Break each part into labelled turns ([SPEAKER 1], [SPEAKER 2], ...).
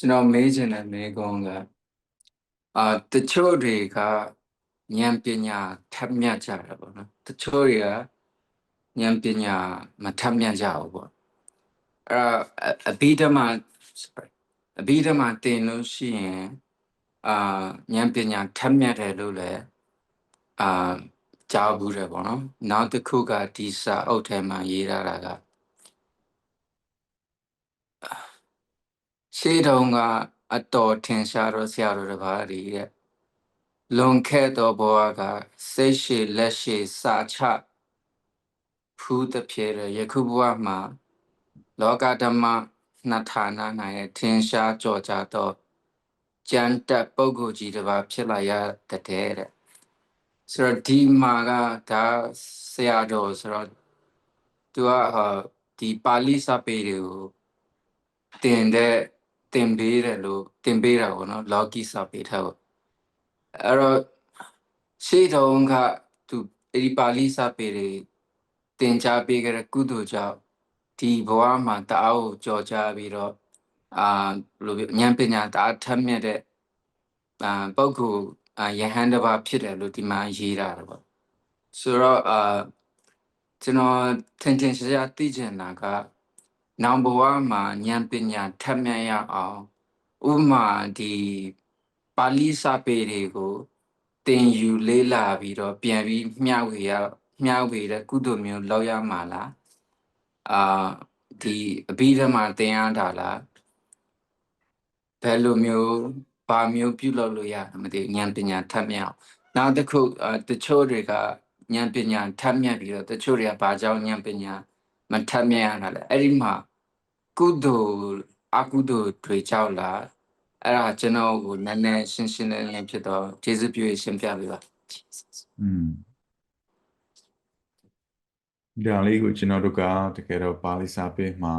[SPEAKER 1] ကျွန်တော်မေးချင်တဲ့မေးခွန်းကအာတချို့တွေကဉာဏ်ပညာထပ်မြတ်ကြတယ်ပေါ့နော်တချို့တွေကဉာဏ်ပညာမထပ်မြတ်ကြဘူးပေါ့အဲ့ဒါအအဘိဓမ္မာ sorry အဘိဓမ္မာသင်လို့ရှိရင်အာဉာဏ်ပညာထပ်မြတ်တယ်လို့လည်းအာကြားဘူးတယ်ပေါ့နော်နောက်တစ်ခုကဒီစာအုပ်ထဲမှာရေးထားတာက ရှေးတုန်းကအတော်ထင်ရှားတော့ဆရာတော်တစ်ပါးကြီးတဲ့လွန်ခဲ့သောဘဝကစိတ်ရှည်လက်ရှည်စာချဖူးတစ်ဖြစ်တဲ့ယခုဘဝမှာ လောကဓမ္မနှစ်ဌာန၌ထင်ရှားကြော်ကြသောကျမ်းတက်ပုဂ္ဂိုလ်ကြီးတစ်ပါးဖြစ်လာရတဲ့တဲ့ဆိုတော့ဒီမှာကဒါဆရာတော်ဆိုတော့သူကဟာဒီပါဠိစာပေတွေကိုတင်တဲ့ တင်ပေးတယ်လို့တင်ပေးတာပေါ့နော်လောကီစာပေထားပေါ့အဲ့တော့ရှေးတုန်းကသူအဲ့ဒီပါဠိစာပေတွေတင်ကြားပေးကြတဲ့ကုသိုလ်ကြောင့်ဒီဘဝမှာတအားကိုကြော်ကြားပြီးတော့အာဘယ်လိုပြောဉာဏ်ပညာတအားထက်မြက်တဲ့အာပုဂ္ဂိုလ်အာယဟန်တစ်ပါးဖြစ်တယ်လို့ဒီမှာရေးတာတော့ပေါ့ဆိုတော့အာကျွန်တော်ထင်ထင်ရှားရှားသိချင်တာက နောင်ဘဝမှာဉာဏ်ပညာထက်မြက်ရအောင်ဥပမာဒီပါဠိစာပေတွေကိုသင်ယူလေးလာပြီးတော့ပြန်ပြီးမျှဝေရမျှဝေတဲ့ကုသိုလ်မျိုးလောက်ရမှာလားအာဒီအဘိဓမ္မာသင်ရတာလားဘယ်လိုမျိုးဘာမျိုးပြုလုပ်လို့ရမသိဉာဏ်ပညာထက်မြက်အောင်နောက်တစ်ခုအာတချို့တွေကဉာဏ်ပညာထက်မြက်ပြီးတော့တချို့တွေကဘာကြောင့်ဉာဏ်ပညာမထက်မြက်ရတာလဲအဲ့ဒီမှာ ကုသိုလ်အကုသိုလ်တွေကြောက်လာအဲ့ဒါကျွန်တော်ကိုနည်းနည်းရှင်းရှင်းလင်းလင်းဖြစ်တော့ကျေးဇူးပြုရှင်းပြပေးပါ
[SPEAKER 2] อืมဒါလေးကိုကျွန်တော်တို့ကတကယ်တော့ပါဠိစာပေမှာ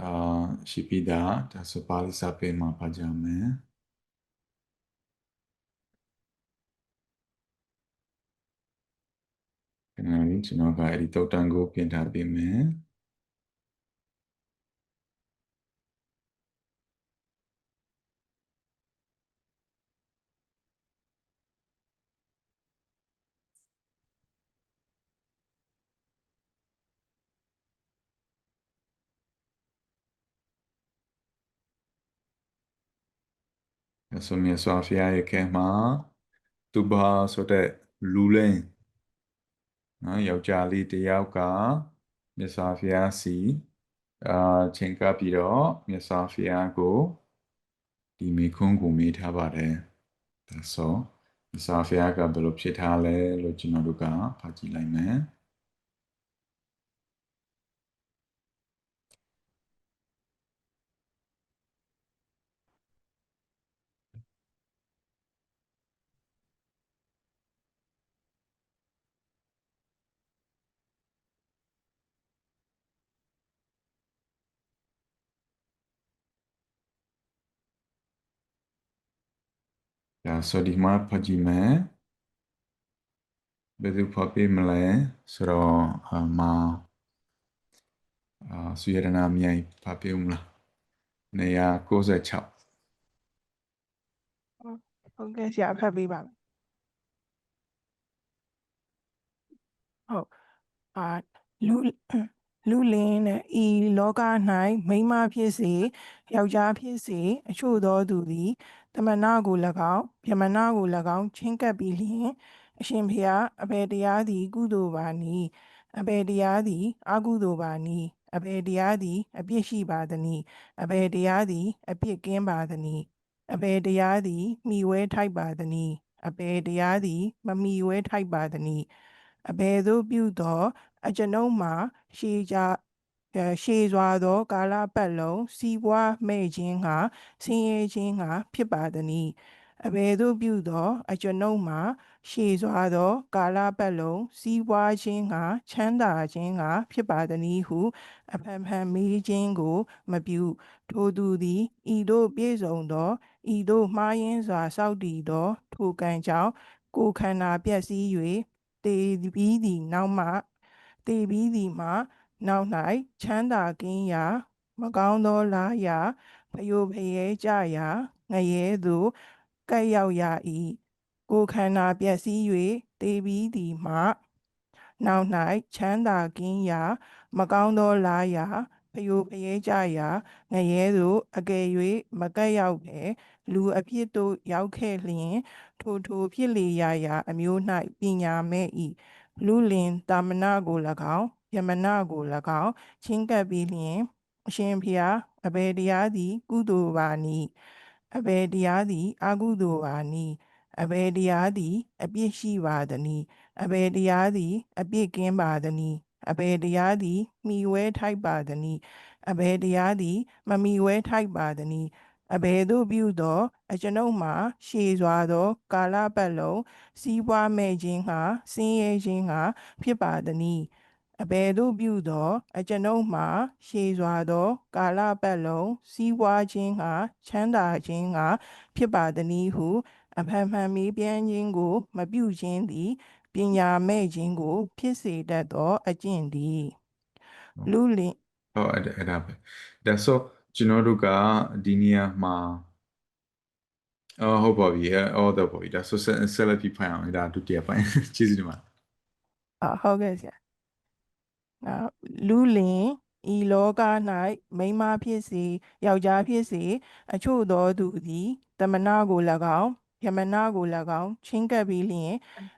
[SPEAKER 2] အာရှိပြီးသားဒါဆိုပါဠိစာပေမှာပါကြမယ်ခဏလေးကျွန်တော်ကအဲ့ဒီတုတ်တန်ကိုပြင်ထားပေးမယ် ဆိုမြတ်စွာဘုရားရဲ့ခဲမှာသူဘာဆိုတဲ့လူလင်းနော်ယောက်ျားလေးတစ်ယောက်ကမြတ်စွာဘုရားစီအာချိန်ကပ်ပြီးတော့မြတ်စွာဘုရားကိုဒီမိခွန်းကိုမေးထားပါတယ်ဒါဆိုမြတ်စွာဘုရားကဘယ်လိုဖြစ်ထားလဲလို့ကျွန်တော်တို့ကဖတ်ကြည့်လိုက်မယ် ဒါဆိုဒီမှာဖတ်ကြည့်မယ်ဘယ်သူဖတ်ပေးမလဲဆိုတော့အမအာဆွေရနာမြိုင်ဖတ်ပေးဦးမလားနေရာ96
[SPEAKER 3] ဟုတ်ကဲ့ဆရာဖတ်ပေးပါမယ်ဟုတ်အာလူ လူလင်းနဲ့ဤလောက၌မိန်းမဖြစ်စေယောက်ျားဖြစ်စေအချို့သောသူသည်တမနာကို၎င်းဗြဟ္မဏကို၎င်းချင်းကပ်ပြီးလျှင်အရှင်ဖျားအဘယ်တရားသည် ကုသိုလ်ပါနည်းအဘယ်တရားသည်အကုသိုလ်ပါနည်းအဘယ်တရားသည် အပြစ်ရှိပါသနည်းအဘယ်တရားသည် အပြစ်ကင်းပါသနည်းအဘယ်တရားသည်မှီဝဲထိုက်ပါသနည်းအဘယ်တရားသည် မမှီဝဲထိုက်ပါသနည်း အဘယ်သို့ပြုသော အကျွန်ုပ်မှာရှေးကြအဲရှေးစွာသောကာလပတ်လုံးစီးပွားမဲ့ခြင်းကဆင်းရဲခြင်းကဖြစ်ပါသနည်းအဘယ်သို့ပြုသော အကျွန်ုပ်မှာရှေးစွာသောကာလပတ်လုံးစီးပွားခြင်းကချမ်းသာခြင်းကဖြစ်ပါသနည်းဟု အဖန်ဖန်မေးခြင်းကို မပြုထိုသူသည်ဤသို့ပြည့်စုံသောဤသို့မှားယွင်းစွာစောက်တည်သော ထိုကံကြောင့်ကိုယ်ခန္ဓာပျက်စီး၍ တေပြီးသည်နောက်မှတေပြီးသည်မှာနောက်၌ချမ်းသာကင်းရာ မကောင်းသောလားရာဖယိုဖယဲကြရာငရဲသို့ကပ်ရောက်ရ၏ကိုယ်ခန္ဓာပျက်စီး၍တေပြီးသည်မှနောက်၌ချမ်းသာကင်းရာ မကောင်းသောလားရာဖ ယိုဖယဲကြရာငရဲသို့အကယ်၍မကပ်ရောက်ပဲလူအဖြစ်သို့ရောက်ခဲ့လျင် ထိုထိုဖြစ်လေရာရာ အမျိုး၌ပညာမဲ့၏လူလင်တာမဏကို၎င်းယမနကို၎င်းချင်းကပ်ပြီးလျင်အရှင်ဖျားအဘယ်တရားသည် ကုသိုလ်ပါနည်းအဘယ်တရားသည် အကုသိုလ်ပါနည်းအဘယ်တရားသည် အပြစ်ရှိပါသနည်းအဘယ်တရားသည် အပြစ်ကင်းပါသနည်း အဘယ်တရားသည်မှီဝဲထိုက်ပါသနည်းအဘယ်တရားသည် မမှီဝဲထိုက်ပါသနည်းအဘယ်သို့ပြုသော အကျွန်ုပ်မှာရှည်စွာသော ကာလပတ်လုံးစီးပွားမဲ့ခြင်းဟာဆင်းရဲခြင်းဟာဖြစ်ပါသနည်းအဘယ်သို့ပြုသော အကျွန်ုပ်မှာရှည်စွာသော ကာလပတ်လုံးစီးပွားခြင်းဟာချမ်းသာခြင်းဟာဖြစ်ပါသနည်းဟု အဖန်ဖန်မေးပြန်ခြင်းကို မပြုခြင်းသည်ပညာမဲ့ခြင်းကို ဖြစ်စေတတ်သောအကျင့်သည်လူလင်
[SPEAKER 2] ဟောအဲ့ဒါအဲ့ဒါပဲဒါဆိုကျွန်တော်တို့ကဒီနေရာမှာအော်ဟုတ်ပါပြီအော်တော့ပါပြီဒါဆိုဆက်ဆက်လက်ပြီးဖိုင်အောင်ဒါဒုတိယပိုင်းကျေးဇူးတင်ပါတယ်
[SPEAKER 3] အာဟုတ်ကဲ့ဆရာအာလူလင်ဤလောက၌မိန်းမဖြစ်စေယောက်ျားဖြစ်စေ အချို့သောသူသည်တမနာကို၎င်း ယမနာကို၎င်းချင်းကပ်ပြီးလျင်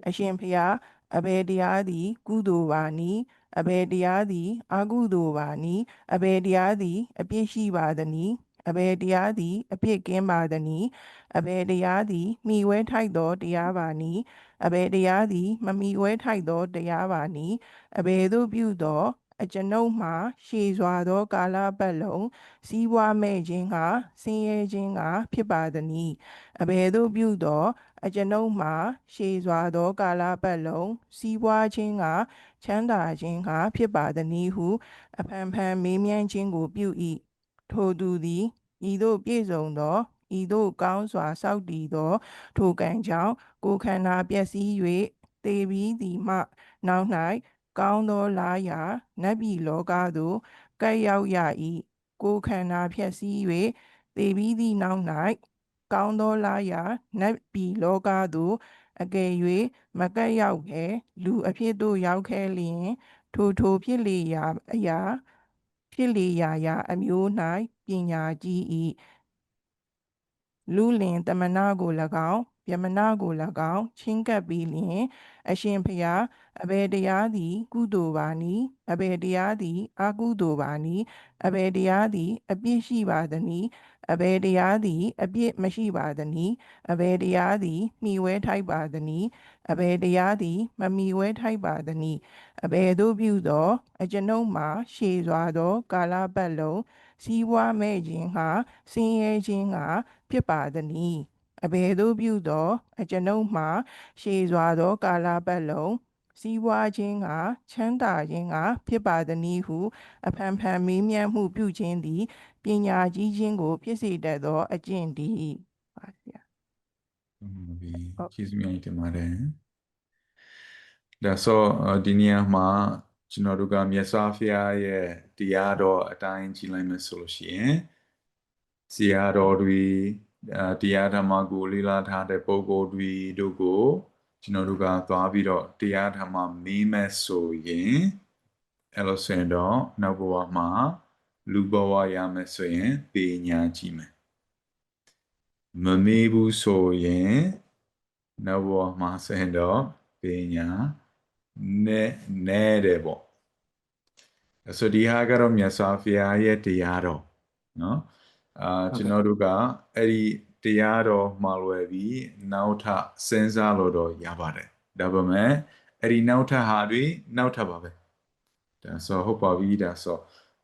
[SPEAKER 3] အရှင်ဖျားအဘယ်တရားသည် ကုသိုလ်ပါနည်းအဘယ်တရားသည်အကုသိုလ်ပါနည်းအဘယ်တရားသည် အပြစ်ရှိပါသနည်းအဘယ်တရားသည် အပြစ်ကင်းပါသနည်းအဘယ်တရားသည်မိဝဲထိုက်သောတရားပါနည်းအဘယ်တရားသည် မမီဝဲထိုက်သောတရားပါနည်းအဘယ်သို့ပြုသော အကျွန်ုပ်မှာရှည်စွာသောကာလပတ်လုံးစီးပွားမဲ့ခြင်းကဆင်းရဲခြင်းကဖြစ်ပါသနည်းအဘယ်သို့ပြုသောအကျွန်ုပ်မှာရှည်စွာသောကာလပတ်လုံးစီးပွားခြင်းကချမ်းသာခြင်းကဖြစ်ပါသနည်းဟု အဖန်ဖန်မေးမြန်းခြင်းကိုပြု၏ထိုသူသည်ဤသို့ပြည့်စုံသောဤသို့ကောင်းစွာစောင့်တည်သော ထိုကံကြောင့်ကိုယ်ခန္ဓာပျက်စီး၍တေပြီးသည်မှ နောက်၌ ကောင်းသောလားရာနတ်ပြည်လောကသို့ကပ်ရောက်ရ၏ကိုယ်ခန္ဓာပျက်စီး၍တေပြီးသည့်နောက်၌ကောင်းသောလားရာနတ်ပြည်လောကသို့အကယ်၍မကပ်ရောက်ဘဲလူအဖြစ်သို့ရောက်ခဲ့လျင် ထိုထိုဖြစ်လေရာအရာဖြစ်လေရာရာအမျိုး၌ပညာကြီး၏လူလင်တမနာကို၎င်းယမနာကို၎င်းချင်းကပ်ပြီးလျင် အရှင်ဖျား အဘယ်တရားသည် ကုသိုလ်ပါနည်းအဘယ်တရားသည် အကုသိုလ်ပါနည်းအဘယ်တရားသည် အပြစ်ရှိပါသနည်းအဘယ်တရားသည် အပြစ်မရှိပါသနည်းအဘယ်တရားသည်မှီဝဲထိုက်ပါသနည်းအဘယ်တရားသည် မမှီဝဲထိုက်ပါသနည်းအဘယ်သို့ပြုသော အကျွန်ုပ်မှာရှည်စွာသော ကာလပတ်လုံးစီးပွားမဲ့ခြင်းဟာဆင်းရဲခြင်းဟာဖြစ်ပါသနည်းအဘယ်သို့ပြုသော အကျွန်ုပ်မှာရှည်စွာသော ကာလပတ်လုံး စီးပွားခြင်းကချမ်းသာခြင်းကဖြစ်ပါသနည်းဟုအဖန်ဖန်မေးမြန်းမှုပြုခြင်းသည်ပညာကြီးခြင်းကို ဖြစ်စေတတ်သောအကျင့်တည်းပါဆရာ
[SPEAKER 2] ဟုတ်ပြီ
[SPEAKER 3] ဟုတ်
[SPEAKER 2] ကျေးဇူးများတင်ပါတယ်ဒါဆိုအော်ဒီနေရာမှာကျွန်တော်တို့ကမြတ်စွာဘုရားရဲ့တရားတော်အတိုင်းကြည်လိုက်မယ်ဆိုလို့ရှိရင်ဇီယာတော်တွေအာတရားဓမ္မကိုလေ့လာထားတဲ့ပုဂ္ဂိုလ်တွေတို့ကို ကျွန်တော်တို့ကသွားပြီးတော့တရားဓမ္မမင်းမဲ့ဆိုရင်အဲ့လိုဆိုရင်တော့နောက်ဘဝမှာ လူဘဝရမယ်ဆိုရင်ပညာကြည့်မယ်မမေးဘူးဆိုရင်နောက်ဘဝမှာဆိုရင်တော့ပညာနဲ့နဲ့တယ်ပေါ့အစဒီဟာကတော့မြတ်စွာဘုရားရဲ့တရားတော်နော်အာကျွန်တော်တို့ကအဲ့ဒီ တရားတော်မှာလွယ်ပြီးနောက်ထပ်စဉ်းစားလို့တော့ရပါတယ်ဒါပေမဲ့အဲ့ဒီနောက်ထပ်ဟာတွေနောက်ထပ်ပါပဲဒါဆိုဟုတ်ပါပြီဒါဆို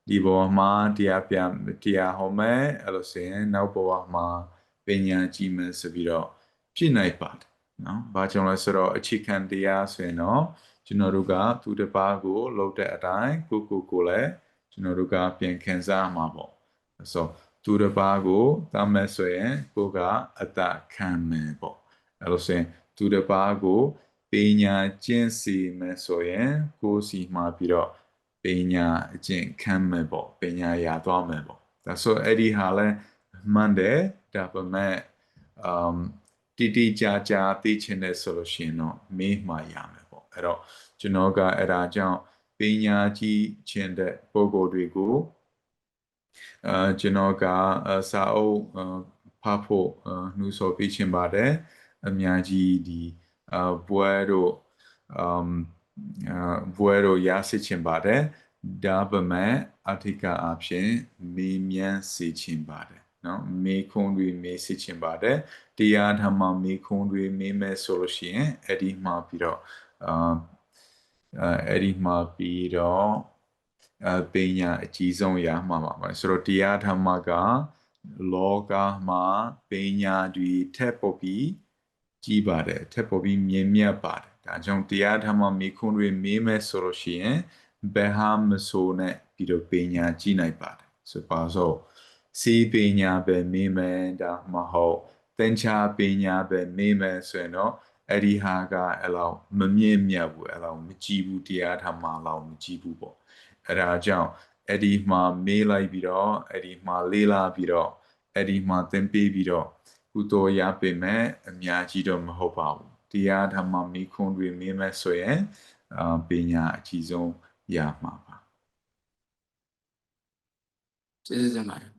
[SPEAKER 2] ဒီဘဝမှာတရားပြန်တရားဟောမယ်အဲ့လိုဆိုရင်နောက်ဘဝမှာပညာကြည်မယ်ဆိုပြီးတော့ဖြစ်နိုင်ပါတယ်နော်။ဘာကြောင့်လဲဆိုတော့အခြေခံတရားဆိုရင်တော့ကျွန်တော်တို့ကသူတစ်ပါးကိုလှုပ်တဲ့အတိုင်းကိုကိုကိုလည်းကျွန်တော်တို့ကပြန်ခံစားမှာပေါ့။ဆို သူတစ်ပါးကိုတတ်မဲ့ဆိုရင်ကိုကအတခံမယ်ပေါ့။အဲ့လိုဆိုရင်သူတစ်ပါးကိုပညာကျင့်စီမယ်ဆိုရင်ကိုစီမှာပြီးတော့ပညာအကျင့်ခံမယ်ပေါ့ပညာရသွားမယ်ပေါ့။ဒါဆိုအဲ့ဒီဟာလဲမှန်တယ်ဒါပေမဲ့ um တီတီကြာကြာသိချင်တယ်ဆိုလို့ရှိရင်တော့မေးမှရမယ်ပေါ့အဲ့တော့ကျွန်တော်ကအဲ့ဒါကြောင့်ပညာကြီးခြင်းတဲ့ပုံကိုယ်တွေကို အာကျွန်တော်ကအာစာအုပ်အာဖတ်ဖို့အာနှူးဆော်ပေးခြင်းပါတယ်အများကြီးဒီအာဘွဲတို့ um အာဘွဲတို့ရရှိခြင်းပါတယ်ဒါပေမဲ့အထက်ကအဖြစ်မေးမြန်းစေခြင်းပါတယ်နော်မေးခွန်းတွေမေးစေခြင်းပါတယ်တရားဓမ္မမေးခွန်းတွေမေးမယ်ဆိုလို့ရှိရင်အဲ့ဒီမှာပြီးတော့အာအာအဲ့ဒီမှာပြီးတော့အ ပညာအကြီးဆုံးရမှာပါပါဆိုတော့တရားဓမ္မကလောကမှာပညာတွေထက်ပေါ်ပြီးကြီးပါတယ်ထက်ပေါ်ပြီးမြင့်မြတ်ပါတယ်ဒါကြောင့်တရားဓမ္မမေးခွန်းတွေမေးမယ်ဆိုလို့ရှိရင်ဘယ်ဟာမဆိုနဲ့ပြီးတော့ပညာကြီးနိုင်ပါတယ်ဆိုပါဆိုစီပညာပဲမေးမယ်ဒါမှမဟုတ်သင်္ချာပညာပဲမေးမယ်ဆိုရင်တော့အဲ့ဒီဟာကအဲ့လောက်မမြင့်မြတ်ဘူးအဲ့လောက်မကြည့်ဘူးတရားဓမ္မလောက်မကြည့်ဘူးပေါ့ အဲ့ဒါကြောင့်အဲ့ဒီမှာမေးလိုက်ပြီးတော့အဲ့ဒီမှာလေးလာပြီးတော့အဲ့ဒီမှာသင်ပေးပြီးတော့ကုသိုလ်ရပေမဲ့အများကြီးတော့မဟုတ်ပါဘူးတရားဓမ္မမိခွန်းတွေမေးမယ်ဆိုရင်အာပညာအကြီးဆုံးရမှာပါ
[SPEAKER 1] ကျေးဇူးတင်ပါတယ်